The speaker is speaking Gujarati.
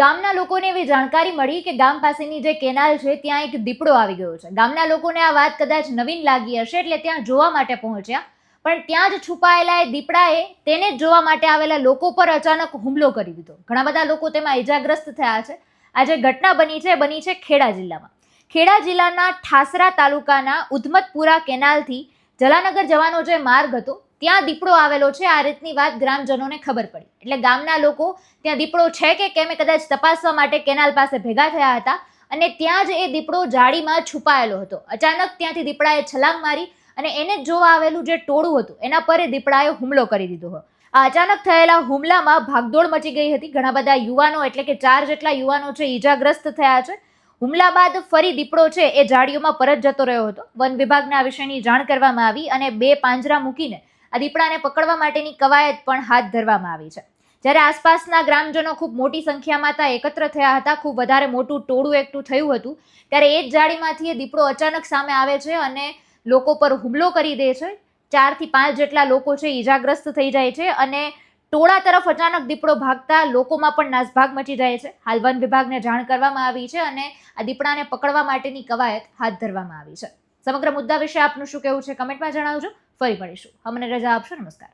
ગામના લોકોને એવી જાણકારી મળી કે ગામ પાસેની જે કેનાલ છે, ત્યાં એક દીપડો આવી ગયો છે. ગામના લોકોને આ વાત કદાચ નવીન લાગી હશે એટલે ત્યાં જોવા માટે પહોંચ્યા. પણ ત્યાં જ છુપાયેલા એ દીપડાએ તેને જ જોવા માટે આવેલા લોકો પર અચાનક હુમલો કરી દીધો. ઘણા બધા લોકો તેમાં ઇજાગ્રસ્ત થયા છે. આ જે ઘટના બની છે બની છે ખેડા જિલ્લામાં. ખેડા જિલ્લાના ઠાસરા તાલુકાના ઉધમતપુરા કેનાલથી જલાનગર જવાનો જે માર્ગ હતો, ત્યાં દીપડો આવેલો છે. આ રીતની વાત ગ્રામજનોને ખબર પડી. એટલે ગામના લોકો ત્યાં દીપડો છે કે કેમ કદાચ તપાસવા માટે કેનાલ પાસે ભેગા થયા હતા અને ત્યાં જ એ દીપડો જાળીમાં છુપાયેલો હતો. અચાનક ત્યાંથી દીપડાએ છલાંગ મારી અને એને જોવા આવેલું જે ટોળું હતું, એના પર એ દીપડાએ હુમલો કરી દીધો હતો. આ અચાનક થયેલા હુમલામાં ભાગદોડ મચી ગઈ હતી. ઘણા બધા યુવાનો, એટલે કે ચાર જેટલા યુવાનો છે, ઈજાગ્રસ્ત થયા છે. હુમલા બાદ ફરી દીપડો છે એ જાળીઓમાં પરત જતો રહ્યો હતો. વન વિભાગના વિષયની જાણ કરવામાં આવી અને બે પાંજરા મૂકીને આ દીપડાને પકડવા માટેની કવાયત પણ હાથ ધરવામાં આવી છે. જ્યારે આસપાસના ગ્રામજનો ખૂબ મોટી સંખ્યામાં ત્યાં એકત્ર થયા હતા, ખૂબ વધારે મોટું ટોળું એકઠું થયું હતું, ત્યારે એ જ જાળીમાંથી એ દીપડો અચાનક સામે આવે છે અને લોકો પર હુમલો કરી દે છે. ચારથી પાંચ જેટલા લોકો છે ઈજાગ્રસ્ત થઈ જાય છે અને ટોળા તરફ અચાનક દીપડો ભાગતા લોકોમાં પણ નાસભાગ મચી જાય છે. હાલ વન વિભાગને જાણ કરવામાં આવી છે અને આ દીપડાને પકડવા માટેની કવાયત હાથ ધરવામાં આવી છે. સમગ્ર મુદ્દા વિશે આપનું શું કહેવું છે કમેન્ટમાં જણાવજો. ફરી મળીશું. અમને રજા આપશો. નમસ્કાર.